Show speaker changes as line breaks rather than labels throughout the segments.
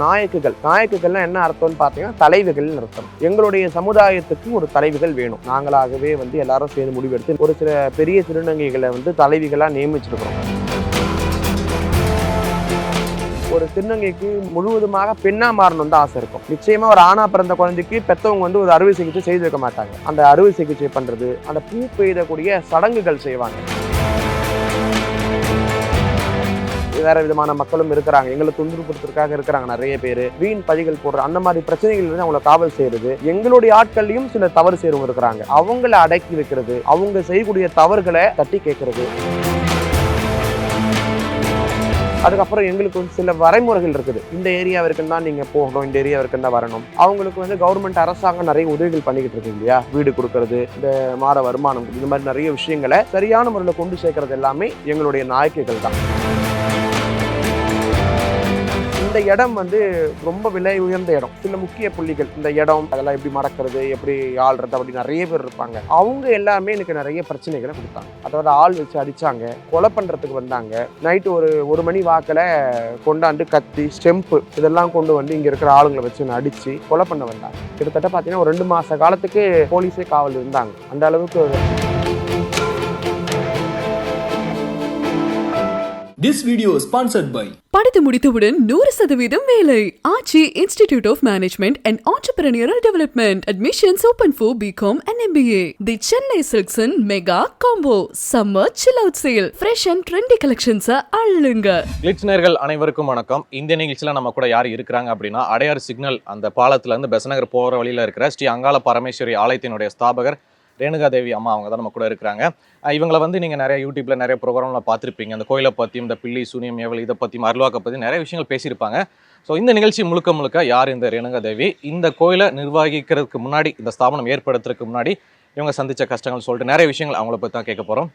நாயக்குகள். நாயக்குகள்னா என்ன அர்த்தம்னு பார்த்தீங்கன்னா தலைவிகள்னு அர்த்தம். எங்களுடைய சமுதாயத்துக்கு ஒரு தலைவிகள் வேணும். நாங்களாகவே வந்து எல்லாரும் சேர்ந்து முடிவெடுத்து ஒரு சில பெரிய திருநங்கைகளை வந்து தலைவிகளாக நியமிச்சிருக்கிறோம். ஒரு திருநங்கைக்கு முழுவதுமாக பெண்ணா மாறணும் தான் ஆசை இருக்கும். நிச்சயமா ஒரு ஆணா பிறந்த குழந்தைக்கு பெத்தவங்க வந்து ஒரு அறுவை சிகிச்சை செய்திருக்க மாட்டாங்க. அந்த அறுவை சிகிச்சை பண்றது அந்த பூ பெய்தக்கூடிய சடங்குகள் செய்வாங்க. வேற விதமான மக்களும் இருக்கிறாங்க. எங்களை துன்புறுத்துறதுக்காக இருக்கிறாங்க நிறைய பேர். வீண் பதிகள் போடுற அந்த மாதிரி பிரச்சனைகள் இருந்து அவங்கள காவல் செய்யறது. எங்களுடைய ஆட்கள்லயும் சில தவறு செய்யறவங்க இருக்கிறாங்க. அவங்கள அடக்கி வைக்கிறது அவங்க செய்யக்கூடிய தவறுகளை தட்டி கேட்கறது அதுக்கப்புறம் எங்களுக்கு வந்து சில வரைமுறைகள் இருக்குது. இந்த ஏரியாவிற்கு தான் நீங்க போகணும் இந்த ஏரியாவிற்கு தான் வரணும். அவங்களுக்கு வந்து கவர்மெண்ட் அரசாங்கம் நிறைய உதவிகள் பண்ணிக்கிட்டு இருக்கு இல்லையா? வீடு கொடுக்கறது இந்த மாத வருமானம் இந்த மாதிரி நிறைய விஷயங்களை சரியான முறையில் கொண்டு சேர்க்கறது எல்லாமே எங்களுடைய நாயக்கைகள் தான். இந்த இடம் வந்து ரொம்ப விலை உயர்ந்த இடம். சில முக்கிய புள்ளிகள் இந்த இடம் அதெல்லாம் எப்படி மடக்கிறது எப்படி ஆள்றது அப்படி நிறைய பேர் இருப்பாங்க. அவங்க எல்லாமே எனக்கு நிறைய பிரச்சனைகளை கொடுத்தாங்க. அதோட ஆள் வச்சு அடிச்சாங்க கொலை பண்றதுக்கு வந்தாங்க. நைட்டு ஒரு ஒரு மணி வாக்கில் கொண்டாந்து கத்தி ஸ்டெம்பு இதெல்லாம் கொண்டு வந்து இங்க இருக்கிற ஆளுங்களை வச்சு என்னை அடிச்சு கொலை பண்ண வந்தாங்க. கிட்டத்தட்ட பார்த்தீங்கன்னா ஒரு ரெண்டு மாச காலத்துக்கு போலீஸே காவல் இருந்தாங்க. அந்த அளவுக்கு
This video is sponsored by
படித்து முடித்தவுடன் நூறு சதவீதம் வேலை. Aachi institute of management and entrepreneurial development admissions open for BCom and MBA the Chennai சில்க்ஸன் mega combo summer chill out sale fresh and trendy collections அள்ளுங்க.
Glitz நேர்கள் அனைவருக்கும் வணக்கம். இந்த நிகழ்ச்சியில் நம்ம கூட யார் இருக்கிறாங்க அப்படின்னா அடையார் சிக்னல் அந்த பாலத்துலேருந்து பெசநகர் போகிற வழியில் இருக்கிற ஸ்ரீ அங்காள பரமேஸ்வரி ஆலயத்தினுடைய ஸ்தாபகர் ரேணுகா தேவி அம்மா அவங்க தான் நம்ம கூட இருக்கிறாங்க. இவங்களை வந்து நீங்கள் நிறைய யூடியூப்பில் நிறைய ப்ரோக்ராமில் பார்த்துருப்பீங்க. அந்த கோயிலை பற்றியும் இந்த பில்லி சூனியம் ஏவல் இதை பற்றியும் அருள்வாக்கை பற்றி நிறைய விஷயங்கள் பேசியிருப்பாங்க. ஸோ இந்த நிகழ்ச்சி முழுக்க முழுக்க யார் இந்த ரேணுகா தேவி இந்த கோயிலை நிர்வகிக்கிறதுக்கு முன்னாடி இந்த ஸ்தாபனம் ஏற்படுத்துறதுக்கு முன்னாடி இவங்க சந்திச்ச கஷ்டங்கள் சொல்லிட்டு நிறைய விஷயங்கள் அவங்கள பற்றி தான் கேட்க போகிறோம்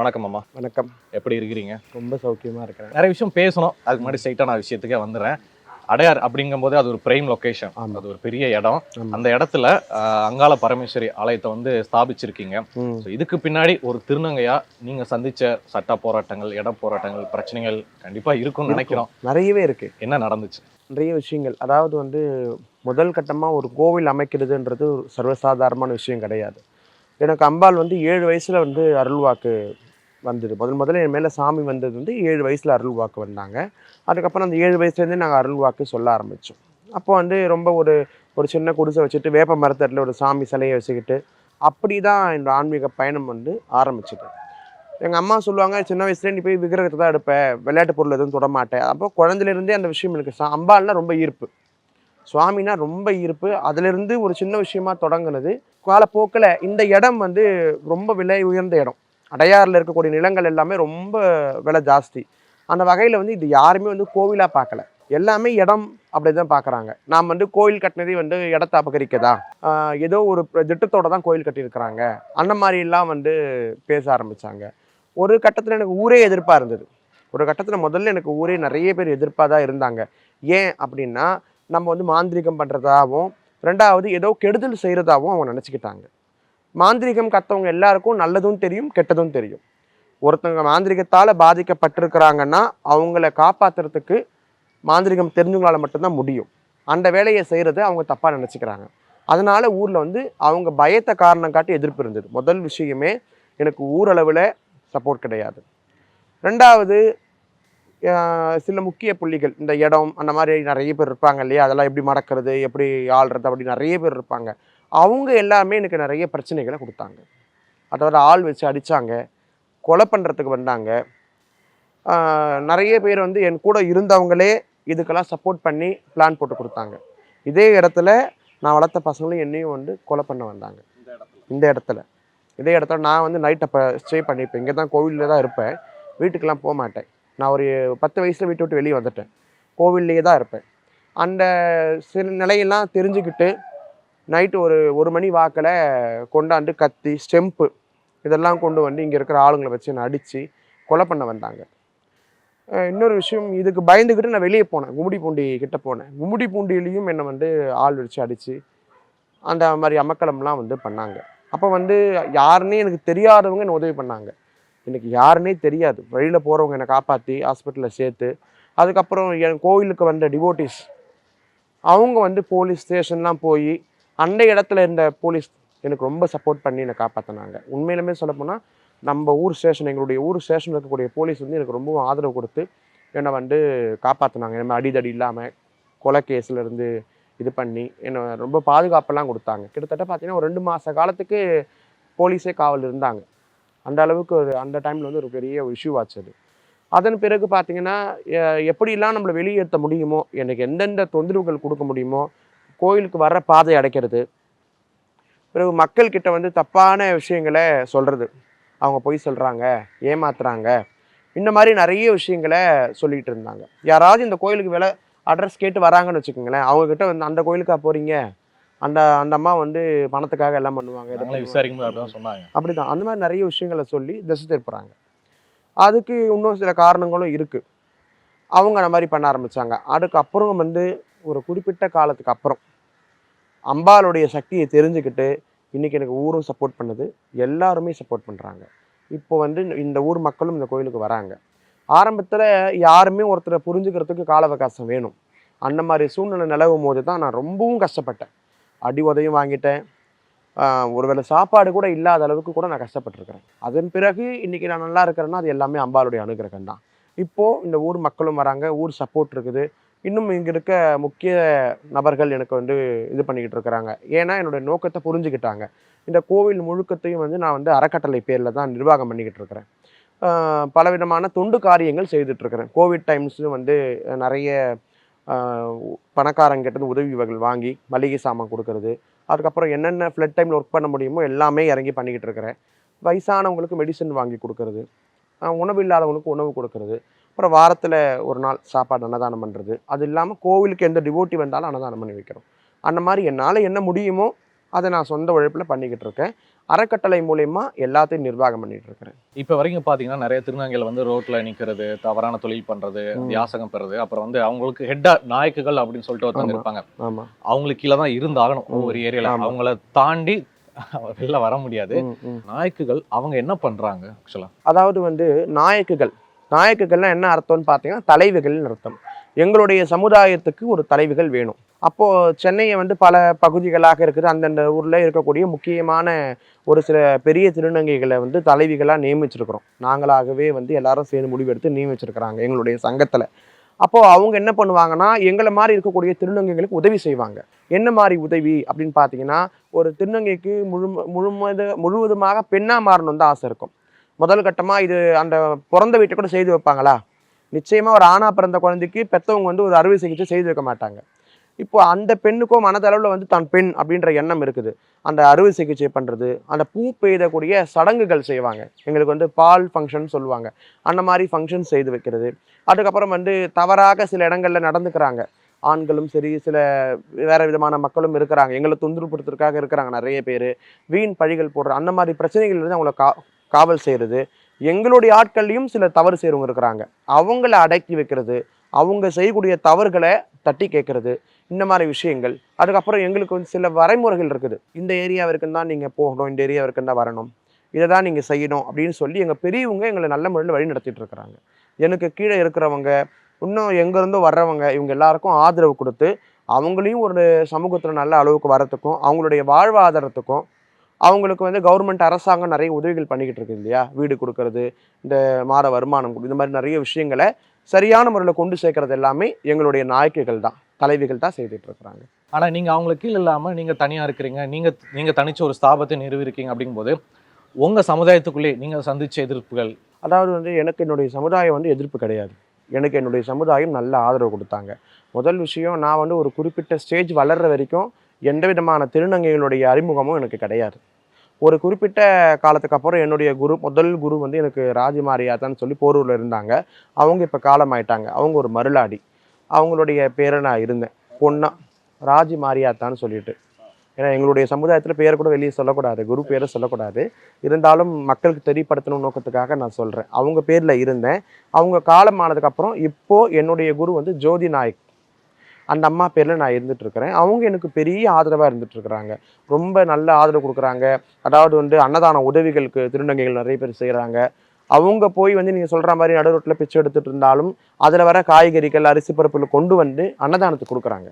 வணக்கம் அம்மா.
வணக்கம்.
எப்படி இருக்கிறீங்க?
ரொம்ப சௌக்கியமா இருக்கிறேன்.
நிறைய விஷயம் பேசணும். அதுக்கு முன்னாடி ஸ்ட்ரைட்டாக நான் விஷயத்துக்கே வந்துடுறேன். அடையார் அப்படிங்கும்போது அது ஒரு பிரைம் லொகேஷன்
ஆமா.
அது ஒரு பெரிய இடம். அந்த இடத்துல அங்காள பரமேஸ்வரி ஆலயத்தை வந்து ஸ்தாபிச்சிருக்கீங்க. இதுக்கு பின்னாடி ஒரு திருநங்கையா நீங்க சந்திச்ச சட்ட போராட்டங்கள் இட போராட்டங்கள் பிரச்சனைகள் கண்டிப்பா இருக்கும்னு நினைக்கிறோம்.
நிறையவே இருக்கு.
என்ன நடந்துச்சு?
நிறைய விஷயங்கள். அதாவது வந்து முதல் கட்டமாக ஒரு கோவில் அமைக்கிறதுன்றது ஒரு சர்வசாதாரணமான விஷயம் கிடையாது. எனக்கு அம்பாள் வந்து ஏழு வயசில் வந்து அருள்வாக்கு வந்தது. முதல் முதல்ல என் மேலே சாமி வந்தது வந்து ஏழு வயசில் அருள் வாக்கு வந்தாங்க. அதுக்கப்புறம் அந்த ஏழு வயசுலேருந்தே நாங்கள் அருள் வாக்கு சொல்ல ஆரம்பித்தோம் அப்போ வந்து ரொம்ப ஒரு ஒரு சின்ன குடிசை வச்சுட்டு வேப்ப மரத்தட்டில் ஒரு சாமி சிலையை வச்சுக்கிட்டு அப்படி தான் என்னோட ஆன்மீக பயணம் வந்து ஆரம்பிச்சது. எங்கள் அம்மா சொல்லுவாங்க சின்ன வயசுலேயே நீ போய் விக்கிரகத்தை தான் எடுப்பேன் விளையாட்டு பொருள் எதுவும் தொடமாட்டேன் அப்போ குழந்தையிலேருந்தே அந்த விஷயம் எனக்கு சா- அம்பாள்னா ரொம்ப ஈர்ப்பு. சுவாமினா ரொம்ப ஈர்ப்பு. அதிலிருந்து ஒரு சின்ன விஷயமா தொடங்குனது. காலப்போக்கில் இந்த இடம் வந்து ரொம்ப விலை உயர்ந்த இடம். அடையாறில் இருக்கக்கூடிய நிலங்கள் எல்லாமே ரொம்ப விலை ஜாஸ்தி. அந்த வகையில் வந்து இது யாருமே வந்து கோவிலாக பார்க்கல. எல்லாமே இடம் அப்படி தான் பார்க்குறாங்க. நாம் வந்து கோயில் கட்டினதே வந்து இடத்த அபகரிக்கதா? ஏதோ ஒரு திட்டத்தோடு திட்டத்தோட தான் கோயில் கட்டியிருக்கிறாங்க. அந்த மாதிரிலாம் வந்து பேச ஆரம்பித்தாங்க ஒரு கட்டத்தில் எனக்கு ஊரே எதிர்ப்பாக இருந்தது. ஒரு கட்டத்தில் முதல்ல எனக்கு ஊரே நிறைய பேர் எதிர்ப்பாக தான் இருந்தாங்க. ஏன் அப்படின்னா நம்ம வந்து மாந்திரிகம் பண்ணுறதாகவும் ரெண்டாவது ஏதோ கெடுதல் செய்கிறதாகவும் அவங்க நினச்சிக்கிட்டாங்க. மாந்திரிகம் கற்றவங்க எல்லாருக்கும் நல்லதும் தெரியும் கெட்டதும் தெரியும். ஒருத்தவங்க மாந்திரிகத்தால் பாதிக்கப்பட்டிருக்கிறாங்கன்னா அவங்கள காப்பாற்றுறதுக்கு மாந்திரிகம் தெரிஞ்சவங்களால் மட்டும்தான் முடியும். அந்த வேலையை செய்கிறது அவங்க தப்பாக நினச்சிக்கிறாங்க. அதனால் ஊரில் வந்து அவங்க பயத்தை காரணம் காட்டி எதிர்ப்பு இருந்தது. முதல் விஷயமே எனக்கு ஊரளவில் சப்போர்ட் கிடையாது. ரெண்டாவது சில முக்கிய புள்ளிகள் இந்த இடம் அந்த மாதிரி நிறைய பேர் இருப்பாங்க இல்லையா? அதெல்லாம் எப்படி மறக்கிறது எப்படி ஆள்றது அப்படி நிறைய பேர் இருப்பாங்க. அவங்க எல்லாமே எனக்கு நிறைய பிரச்சனைகளை கொடுத்தாங்க. அதோட ஆள் வச்சு அடித்தாங்க கொலை பண்ணுறதுக்கு வந்தாங்க. நிறைய பேர் வந்து என் கூட இருந்தவங்களே இதுக்கெல்லாம் சப்போர்ட் பண்ணி பிளான் போட்டு கொடுத்தாங்க. இதே இடத்துல நான் வளர்த்த பசங்களும் என்னையும் வந்து கொலை பண்ண வந்தாங்க. இந்த இடத்துல. இதே இடத்துல நான் வந்து நைட் அப்போ ஸ்டே பண்ணியிருப்பேன். இங்கே தான் கோவிலில் தான் இருப்பேன். வீட்டுக்கெல்லாம் போக மாட்டேன். நான் ஒரு பத்து வயசில் வீட்டை விட்டு வெளியே வந்துட்டேன். கோவில்லையே தான் இருப்பேன். அந்த சில நிலையெல்லாம் தெரிஞ்சுக்கிட்டு நைட்டு ஒரு ஒரு மணி வாக்கில் கொண்டாந்து கத்தி ஸ்டெம்பு இதெல்லாம் கொண்டு வந்து இங்கே இருக்கிற ஆளுங்களை வச்சு என்னை அடித்து கொலை பண்ண வந்தாங்க. இன்னொரு விஷயம் இதுக்கு பயந்துக்கிட்டு நான் வெளியே போனேன் கும்முடி பூண்டி கிட்டே போனேன். கும்மிடி பூண்டியிலையும் என்னை வந்து ஆள் வச்சு அடித்து அந்த மாதிரி அமக்கலம்லாம் வந்து பண்ணாங்க. அப்போ வந்து யாருன்னே எனக்கு தெரியாதவங்க என்னை உதவி பண்ணாங்க. எனக்கு யாருன்னே தெரியாது. வழியில் போகிறவங்க என்னை காப்பாற்றி ஹாஸ்பிட்டலில் சேர்த்து அதுக்கப்புறம் என் கோவிலுக்கு வந்த டிவோட்டிஸ் அவங்க வந்து போலீஸ் ஸ்டேஷன்லாம் போய் அந்த இடத்துல இருந்த போலீஸ் எனக்கு ரொம்ப சப்போர்ட் பண்ணி என்னை காப்பாற்றினாங்க உண்மையிலுமே சொல்லப்போனால் நம்ம ஊர் ஸ்டேஷன் எங்களுடைய ஊர் ஸ்டேஷனில் இருக்கக்கூடிய போலீஸ் வந்து எனக்கு ரொம்பவும் ஆதரவு கொடுத்து என்னை வந்து காப்பாற்றினாங்க என்ன அடிதடி இல்லாமல் கொலை கேஸ்லேருந்து இது பண்ணி என்னை ரொம்ப பாதுகாப்பெல்லாம் கொடுத்தாங்க. கிட்டத்தட்ட பார்த்தீங்கன்னா ஒரு ரெண்டு மாத காலத்துக்கு போலீஸே காவல் இருந்தாங்க. அந்த அளவுக்கு ஒரு அந்த டைமில் வந்து ஒரு பெரிய இஷ்யூ ஆச்சு அது. அதன் பிறகு பார்த்தீங்கன்னா எப்படிலாம் நம்மளை வெளியேற்ற முடியுமோ எனக்கு எந்தெந்த தொந்தரவுகள் கொடுக்க முடியுமோ கோயிலுக்கு வர்ற பாதை அடைக்கிறது. பிறகு மக்கள்கிட்ட வந்து தப்பான விஷயங்களை சொல்கிறது அவங்க பொய் சொல்கிறாங்க ஏமாத்துறாங்க. இந்த மாதிரி நிறைய விஷயங்களை சொல்லிட்டு இருந்தாங்க. யாராவது இந்த கோயிலுக்கு விலை அட்ரஸ் கேட்டு வராங்கன்னு வச்சுக்கோங்களேன் அவங்கக்கிட்ட வந்து அந்த கோயிலுக்கா போகிறீங்க அந்த அந்த அம்மா வந்து பணத்துக்காக எல்லாம் பண்ணுவாங்க.
விசாரிக்கும் சொன்னாங்க.
அப்படிதான். அந்த மாதிரி நிறைய விஷயங்களை சொல்லி திசை திருப்புறாங்க. அதுக்கு இன்னும் சில காரணங்களும் இருக்குது அவங்க அந்த மாதிரி பண்ண ஆரம்பிச்சாங்க. அதுக்கப்புறம் வந்து ஒரு குறிப்பிட்ட காலத்துக்கு அப்புறம் அம்பாளுடைய சக்தியை தெரிஞ்சுக்கிட்டு இன்றைக்கி எனக்கு ஊரும் சப்போர்ட் பண்ணுது. எல்லாருமே சப்போர்ட் பண்ணுறாங்க இப்போ வந்து இந்த ஊர் மக்களும் இந்த கோயிலுக்கு வராங்க. ஆரம்பத்தில் யாருமே ஒருத்தரை புரிஞ்சுக்கிறதுக்கு கால அவகாசம் வேணும். அந்த மாதிரி சூழ்நிலை நிலவும் போது தான் நான் ரொம்பவும் கஷ்டப்பட்டேன். அடி உதவியும் வாங்கிட்டேன். ஒருவேளை சாப்பாடு கூட இல்லாத அளவுக்கு கூட நான் கஷ்டப்பட்டுருக்கிறேன். அதன் பிறகு இன்றைக்கி நான் நல்லா இருக்கிறேன்னா அது எல்லாமே அம்பாளுடைய அனுகிரகம் தான் இப்போது இந்த ஊர் மக்களும் வராங்க. ஊர் சப்போர்ட் இருக்குது. இன்னும் இங்கே இருக்க முக்கிய நபர்கள் எனக்கு வந்து இது பண்ணிக்கிட்டு இருக்கிறாங்க. ஏன்னா என்னோடய நோக்கத்தை புரிஞ்சுக்கிட்டாங்க. இந்த கோவில் முழுக்கத்தையும் வந்து நான் வந்து அறக்கட்டளை பேரில் தான் நிர்வாகம் பண்ணிக்கிட்டு இருக்கிறேன். பலவிதமான தொண்டு காரியங்கள் செய்துட்ருக்கிறேன் கோவிட் டைம்ஸும் வந்து நிறைய ஆஹ் பணக்காரங்கிட்ட உதவி வகைகள் வாங்கி மளிகை சாமான் கொடுக்கறது. அதுக்கப்புறம் என்னென்ன ஃப்ளட் டைமில் ஒர்க் பண்ண முடியுமோ எல்லாமே இறங்கி பண்ணிக்கிட்டு இருக்கிறேன். வயசானவங்களுக்கு மெடிசன் வாங்கி கொடுக்கறது. உணவு இல்லாதவங்களுக்கு உணவு கொடுக்கறது. அப்புறம் வாரத்தில் ஒரு நாள் சாப்பாடு அன்னதானம் பண்ணுறது அது இல்லாமல் கோவிலுக்கு எந்த டிவோட்டி வந்தாலும் அன்னதானம் பண்ணி வைக்கிறோம் அந்த மாதிரி என்னால் என்ன முடியுமோ அதை நான் சொந்த உழைப்பில் பண்ணிக்கிட்டு இருக்கேன் அறக்கட்டளை மூலயமா எல்லாத்தையும் நிர்வாகம் பண்ணிட்டு இருக்கிறேன்
இப்ப வரைக்கும் பாத்தீங்கன்னா நிறைய திருநங்கைகள் வந்து ரோட்ல நிக்கிறது தவறான தொழில் பண்றது
ம்.
யாசகம் பெறது அப்புறம் வந்து அவங்களுக்கு ஹெட்டா நாயக்குகள் அப்படின்னு சொல்லிட்டு ஒருத்தவங்க
ஆமா.
இருப்பாங்க
ஆமாம்
அவங்களுக்கு கீழே தான் இருந்தாகணும்
ம்.
ஒவ்வொரு ஏரியால
ஆமா.
அவங்கள தாண்டி வெளில வர முடியாது நாயக்குகள் அவங்க என்ன பண்றாங்க ஆக்சுவலா
அதாவது வந்து நாயக்குகள் நாயக்குகள்லாம் என்ன அர்த்தம்னு பார்த்தீங்கன்னா தலைவிகள்னு அர்த்தம். எங்களுடைய சமுதாயத்துக்கு ஒரு தலைவிகள் வேணும். அப்போது சென்னையை வந்து பல பகுதிகளாக இருக்குது. அந்தந்த ஊரில் இருக்கக்கூடிய முக்கியமான ஒரு சில பெரிய திருநங்கைகளை வந்து தலைவிகளாக நியமிச்சிருக்கிறோம். நாங்களாகவே வந்து எல்லாரும் சேர்ந்து முடிவெடுத்து நியமிச்சிருக்கிறாங்க எங்களுடைய சங்கத்தில். அப்போது அவங்க என்ன பண்ணுவாங்கன்னா எங்களை மாதிரி இருக்கக்கூடிய திருநங்கைகளுக்கு உதவி செய்வாங்க. என்ன மாதிரி உதவி அப்படின்னு பார்த்தீங்கன்னா ஒரு திருநங்கைக்கு முழு முழுமது முழுவதுமாக பெண்ணாக மாறணும் தான் ஆசை இருக்கும். முதல் கட்டமாக இது அந்த பிறந்த வீட்டை கூட செய்து வைப்பாங்களா? நிச்சயமாக ஒரு ஆணா பிறந்த குழந்தைக்கு பெற்றவங்க வந்து ஒரு அறுவை சிகிச்சை செய்து வைக்க மாட்டாங்க. இப்போ அந்த பெண்ணுக்கும் மனதளவில் வந்து தான் பெண் அப்படின்ற எண்ணம் இருக்குது. அந்த அறுவை சிகிச்சை பண்ணுறது அந்த பூ பெய்தக்கூடிய சடங்குகள் செய்வாங்க. எங்களுக்கு வந்து பால் ஃபங்க்ஷன் சொல்லுவாங்க. அந்த மாதிரி ஃபங்க்ஷன் செய்து வைக்கிறது. அதுக்கப்புறம் வந்து தவறாக சில இடங்களில் நடந்துக்கிறாங்க. ஆண்களும் சரி சில வேற விதமான மக்களும் இருக்கிறாங்க. எங்களை தொந்தரப்படுத்துறதுக்காக இருக்கிறாங்க நிறைய பேர். வீண் பழிகள் போடுற அந்த மாதிரி பிரச்சனைகள் இருந்து அவங்கள கா காவல் செய்கிறது எங்களுடைய ஆட்கள்லையும் சில தவறு செய்கிறவங்க இருக்கிறாங்க. அவங்கள அடக்கி வைக்கிறது அவங்க செய்யக்கூடிய தவறுகளை தட்டி கேட்கறது இந்த மாதிரி விஷயங்கள். அதுக்கப்புறம் எங்களுக்கு வந்து சில வரைமுறைகள் இருக்குது. இந்த ஏரியாவிற்கு தான் நீங்கள் போகணும் இந்த ஏரியாவிற்கு தான் வரணும். இதை தான் நீங்கள் செய்யணும் அப்படின்னு சொல்லி எங்கள் பெரியவங்க எங்களை நல்ல முறையில் வழி நடத்திட்டு இருக்கிறாங்க. எனக்கு கீழே இருக்கிறவங்க இன்னும் எங்கேருந்தோ வர்றவங்க இவங்க எல்லாருக்கும் ஆதரவு கொடுத்து அவங்களையும் ஒரு சமூகத்தில் நல்ல அளவுக்கு வரத்துக்கும் அவங்களுடைய வாழ்வாதாரத்துக்கும் அவங்களுக்கு வந்து கவர்மெண்ட் அரசாங்கம் நிறைய உதவிகள் பண்ணிக்கிட்டு இருக்கு இல்லையா? வீடு கொடுக்கறது இந்த மாத வருமானம் இந்த மாதிரி நிறைய விஷயங்களை சரியான முறையில் கொண்டு சேர்க்கறது எல்லாமே எங்களுடைய நாயக்கிகள் தான் தலைவிகள் தான் செய்துட்டு இருக்கிறாங்க.
ஆனா நீங்க அவங்களுக்கு கீழ இல்லாம நீங்க தனியா இருக்கிறீங்க நீங்க நீங்க தனிச்ச ஒரு ஸ்தாபத்தை நிறுவிருக்கீங்க அப்படிங்கும்போது உங்க சமுதாயத்துக்குள்ளே நீங்க சந்திச்ச எதிர்ப்புகள்?
அதாவது வந்து எனக்கு என்னுடைய சமுதாயம் வந்து எதிர்ப்பு கிடையாது. எனக்கு என்னுடைய சமுதாயம் நல்ல ஆதரவு கொடுத்தாங்க. முதல் விஷயம் நான் வந்து ஒரு குறிப்பிட்ட ஸ்டேஜ் வளர்ற வரைக்கும் எந்த விதமான திருநங்கைகளுடைய அறிமுகமும் எனக்கு கிடையாது. ஒரு குறிப்பிட்ட காலத்துக்கு அப்புறம் என்னுடைய குரு முதல் குரு வந்து எனக்கு ராஜமாரியாதான்னு சொல்லி போரூரில் இருந்தாங்க. அவங்க இப்போ காலமாயிட்டாங்க. அவங்க ஒரு மருளாடி. அவங்களுடைய பேரை நான் இருந்தேன். பொண்ணா. ராஜி மாரியாத்தான்னு சொல்லிட்டு. ஏன்னா எங்களுடைய சமுதாயத்தில் பேர் கூட வெளியே சொல்லக்கூடாது. குரு பேரை சொல்லக்கூடாது. இருந்தாலும் மக்களுக்கு தெரியப்படுத்தணும் நோக்கத்துக்காக நான் சொல்கிறேன் அவங்க பேரில் இருந்தேன். அவங்க காலமானதுக்கப்புறம் இப்போது என்னுடைய குரு வந்து ஜோதி நாயக். அந்த அம்மா பேரில் நான் இருந்துட்டு இருக்கிறேன் அவங்க எனக்கு பெரிய ஆதரவாக இருந்துட்டு இருக்கிறாங்க ரொம்ப நல்ல ஆதரவு கொடுக்குறாங்க. அதாவது வந்து அன்னதான உதவிகளுக்கு திருநங்கைகள் நிறைய பேர் செய்கிறாங்க அவங்க போய் வந்து நீங்கள் சொல்கிற மாதிரி நடு ரோட்டில் பிச்சை எடுத்துகிட்டு இருந்தாலும் அதில் வர காய்கறிகள் அரிசி பருப்புகள் கொண்டு வந்து அன்னதானத்துக்கு கொடுக்குறாங்க.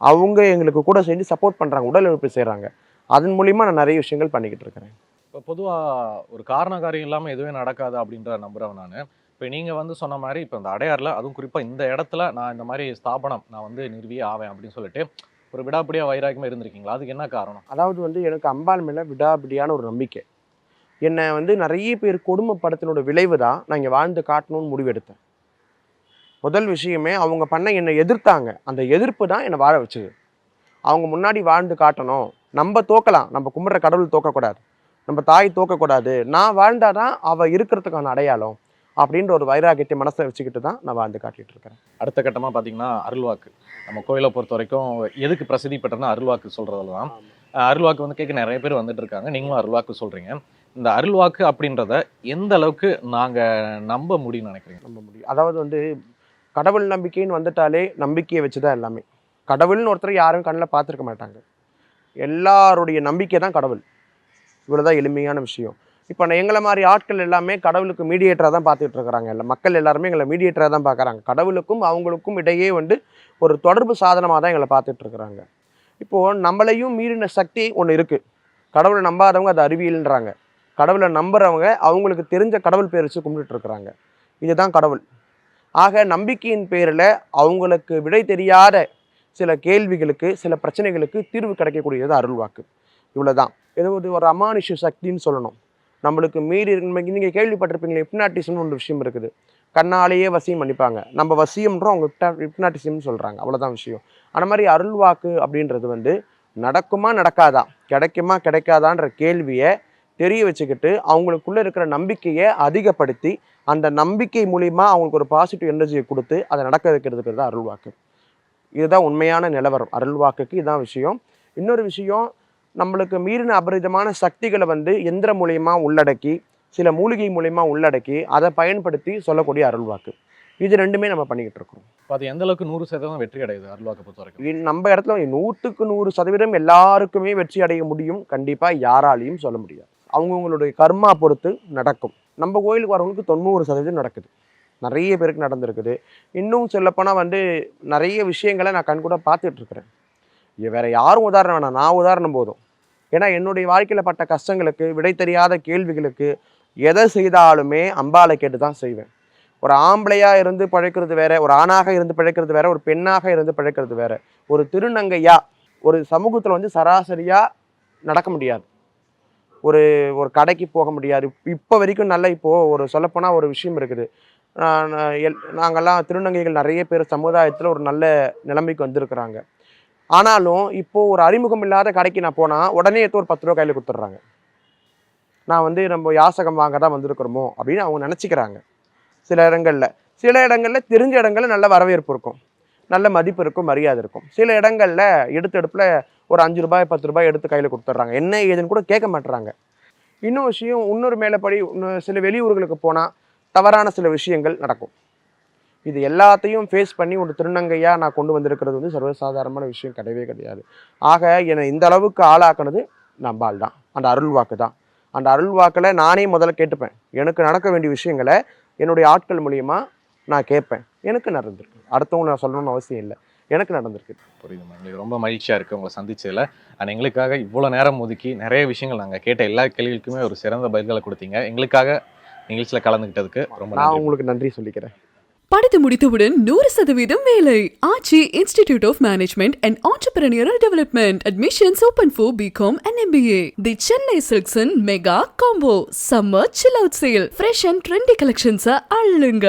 அவங்க எங்களுக்கு கூட சேர்ந்து சப்போர்ட் பண்ணுறாங்க உடல் உழைப்பு செய்கிறாங்க அதன் மூலிமா நான் நிறைய விஷயங்கள் பண்ணிக்கிட்டு இருக்கிறேன்
இப்போ பொதுவாக ஒரு காரண காரியம் இல்லாமல் எதுவுமே நடக்காது அப்படின்ற நம்புகிறேன் நான். இப்போ நீங்கள் வந்து சொன்ன மாதிரி இப்போ இந்த அடையாறில் அதுவும் குறிப்பாக இந்த இடத்துல நான் இந்த மாதிரி ஸ்தாபனம் நான் வந்து நிறுவியே ஆவேன் அப்படின்னு சொல்லிட்டு ஒரு விடாபிடியாக வைராக்கியமாக இருந்திருக்கீங்களா? அதுக்கு என்ன காரணம்?
அதாவது வந்து எனக்கு அம்பாள் மேலே விடாபிடியான ஒரு நம்பிக்கை. என்னை வந்து நிறைய பேர் கொடுமைப்படத்தினோட விளைவு தான் நான் இங்கே வாழ்ந்து காட்டணும்னு முடிவெடுத்தேன். முதல் விஷயமே அவங்க பண்ண என்னை எதிர்த்தாங்க. அந்த எதிர்ப்பு தான் என்னை வாழ வச்சுது. அவங்க முன்னாடி வாழ்ந்து காட்டணும். நம்ம தோக்கலாம். நம்ம கும்பிட்ற கடவுள் தோக்கக்கூடாது. நம்ம தாய் தோக்கக்கூடாது. நான் வாழ்ந்தாதான் அவள் இருக்கிறதுக்கான அடையாளம். அப்படின்ற ஒரு வைராகியத்தை மனசில் வச்சுக்கிட்டு தான் நான் வாழ்ந்து காட்டிட்டு இருக்கிறேன்.
அடுத்த கட்டமாக பார்த்தீங்கன்னா அருள்வாக்கு. நம்ம கோயிலை பொறுத்த வரைக்கும் எதுக்கு பிரசித்தி பெற்றனா அருள்வாக்கு சொல்கிறதுல தான் அருள்வாக்கு வந்து கேட்க நிறைய பேர் வந்துட்டு இருக்காங்க. நீங்களும் அருள்வாக்கு சொல்கிறீங்க இந்த அருள்வாக்கு அப்படின்றத எந்த அளவுக்கு நாங்கள் நம்ப முடியும்னு நினைக்கிறீங்க?
நம்ப முடியும். அதாவது வந்து கடவுள் நம்பிக்கைன்னு வந்துட்டாலே நம்பிக்கையை வச்சு தான் எல்லாமே. கடவுள்னு ஒருத்தர் யாரும் கண்ணில் பார்த்துருக்க மாட்டாங்க. எல்லாருடைய நம்பிக்கை தான் கடவுள். இவ்வளோதான் எளிமையான விஷயம். இப்போ நான் எங்களை மாதிரி ஆட்கள் எல்லாமே கடவுளுக்கு மீடியேட்டராக தான் பார்த்துட்டு இருக்கிறாங்க. இல்லை மக்கள் எல்லாருமே எங்களை மீடியேட்டராக தான் பார்க்குறாங்க. கடவுளுக்கும் அவங்களுக்கும் இடையே வந்து ஒரு தொடர்பு சாதனமாக தான் எங்களை பார்த்துட்டு இருக்கிறாங்க. இப்போது நம்மளையும் மீறின சக்தி ஒன்று இருக்குது கடவுளை நம்பாதவங்க அது அறிவியல்ன்றாங்க. கடவுளை நம்புகிறவங்க அவங்களுக்கு தெரிஞ்ச கடவுள் பேர் வச்சு கும்பிட்டுருக்குறாங்க இதுதான் கடவுள். ஆக நம்பிக்கையின் பேரில் அவங்களுக்கு விடை தெரியாத சில கேள்விகளுக்கு சில பிரச்சனைகளுக்கு தீர்வு கிடைக்கக்கூடியது அருள்வாக்கு. இவ்வளோதான் இது ஒரு ஒரு அமானுஷ சக்தின்னு சொல்லணும். நம்மளுக்கு மீறி நீங்கள் கேள்விப்பட்டிருப்பீங்களே ஹிப்னாட்டிசம்னு ஒரு விஷயம் இருக்குது. கண்ணாலேயே வசியம் பண்ணிப்பாங்க நம்ம வசியம்ன்றோம் அவங்க ஹிப்னாட்டிசம்னு சொல்கிறாங்க அவ்வளோதான் விஷயம். அந்த மாதிரி அருள்வாக்கு அப்படின்றது வந்து நடக்குமா நடக்காதா? கிடைக்குமா கிடைக்காதான்ற கேள்வியை தெரிய வச்சுக்கிட்டு அவங்களுக்குள்ளே இருக்கிற நம்பிக்கையை அதிகப்படுத்தி அந்த நம்பிக்கை மூலிமா அவங்களுக்கு ஒரு பாசிட்டிவ் எனர்ஜியை கொடுத்து அதை நடக்க வைக்கிறதுக்கு தான் அருள்வாக்கு. இதுதான் உண்மையான நிலவரம். அருள்வாக்குக்கு இதுதான் விஷயம். இன்னொரு விஷயம் நம்மளுக்கு மீறின அபரிதமான சக்திகளை வந்து எந்திர மூலியமா உள்ளடக்கி சில மூலிகை மூலியமா உள்ளடக்கி அதை பயன்படுத்தி சொல்லக்கூடிய அருள்வாக்கு. இது ரெண்டுமே நம்ம பண்ணிக்கிட்டு இருக்கோம்.
இப்போ அது எந்த அளவுக்கு நூறு சதவீதம் வெற்றி அடையுது அருள்வாக்கை பொறுத்த வரைக்கும்?
நம்ம இடத்துல நூற்றுக்கு நூறு சதவீதம் எல்லாருக்குமே வெற்றி அடைய முடியும். கண்டிப்பாக யாராலையும் சொல்ல முடியாது. அவங்கவுங்களுடைய கர்மா பொறுத்து நடக்கும். நம்ம கோயிலுக்கு வரவங்களுக்கு தொண்ணூறு சதவீதம் நடக்குது. நிறைய பேருக்கு நடந்திருக்குது. இன்னும் சொல்லப்போனால் வந்து நிறைய விஷயங்களை நான் கண் கூட பார்த்துட்டு இருக்கிறேன். இங்க வேற யாரும் உதாரணம் வேணாம். நான் உதாரணம் போதும். ஏன்னா என்னுடைய வாழ்க்கையில் பட்ட கஷ்டங்களுக்கு விடை தெரியாத கேள்விகளுக்கு எதை செய்தாலுமே அம்பாலை கேட்டு தான் செய்வேன். ஒரு ஆம்பளையாக இருந்து பிழைக்கிறது வேற ஒரு ஆணாக இருந்து பிழைக்கிறது வேற ஒரு பெண்ணாக இருந்து பிழைக்கிறது வேற ஒரு திருநங்கையா ஒரு சமூகத்தில் வந்து சராசரியாக நடக்க முடியாது. ஒரு ஒரு கடைக்கு போக முடியாது. இப்போ வரைக்கும் நல்ல இப்போது ஒரு சொல்லப்போனால் ஒரு விஷயம் இருக்குது. நான் எல் நாங்கள்லாம் திருநங்கைகள் நிறைய பேர் சமுதாயத்தில் ஒரு நல்ல நிலைமைக்கு வந்திருக்கிறாங்க. ஆனாலும் இப்போது ஒரு அறிமுகம் இல்லாத கடைக்கு நான் போனால் உடனே எடுத்து ஒரு பத்து ரூபா கையில் கொடுத்துட்றாங்க. நான் வந்து நம்ம யாசகம் வாங்க தான் வந்திருக்கிறோமோ அப்படின்னு அவங்க நினச்சிக்கிறாங்க. சில இடங்களில். சில இடங்களில் தெரிஞ்ச இடங்களில் நல்ல வரவேற்பு இருக்கும். நல்ல மதிப்பு இருக்கும் மரியாதை இருக்கும். சில இடங்களில் எடுத்து எடுப்பில் ஒரு அஞ்சு ரூபாய் பத்து ரூபாய் எடுத்து கையில் கொடுத்துட்றாங்க. என்ன ஏதுன்னு கூட கேட்க மாட்டுறாங்க இன்னொரு விஷயம் இன்னொரு மேலப்படி இன்னும் சில வெளியூர்களுக்கு போனால் தவறான சில விஷயங்கள் நடக்கும். இது எல்லாத்தையும் ஃபேஸ் பண்ணி ஒரு திருநங்கையாக நான் கொண்டு வந்திருக்கிறது வந்து சர்வசாதாரணமான விஷயம் கிடையவே கிடையாது. ஆக என்னை இந்த அளவுக்கு ஆளாக்குனது நம்பால் தான் அந்த அருள்வாக்கு தான். அந்த அருள்வாக்கில் நானே முதல்ல கேட்டுப்பேன். எனக்கு நடக்க வேண்டிய விஷயங்களை என்னுடைய ஆட்கள் மூலியமா நான் கேட்பேன். எனக்கு நடந்திருக்கு. அடுத்தவங்க நான் சொல்லணும்னு அவசியம் இல்லை. எனக்கு நடந்திருக்கு.
புரியுது மேம் ரொம்ப மகிழ்ச்சியாக இருக்குது உங்களை சந்திச்சதுல. அண்ட் எங்களுக்காக இவ்வளோ நேரம் ஒதுக்கி நிறைய விஷயங்கள் நாங்கள் கேட்ட எல்லா கேள்விகளுக்குமே ஒரு சிறந்த பதில்களை கொடுத்தீங்க. எங்களுக்காக நிகழ்ச்சியில் கலந்துக்கிட்டதுக்கு ரொம்ப
நான் உங்களுக்கு நன்றி சொல்லிக்கிறேன்.
படித்து முடித்தவுடன் நூறு சதவீதம் வேலை. Aachi institute of management and entrepreneurial development admissions open for BCom and MBA the Chennai சில்க்ஸன் mega combo summer chill out sale fresh and trendy கலெக்ஷன்ஸை அள்ளுங்க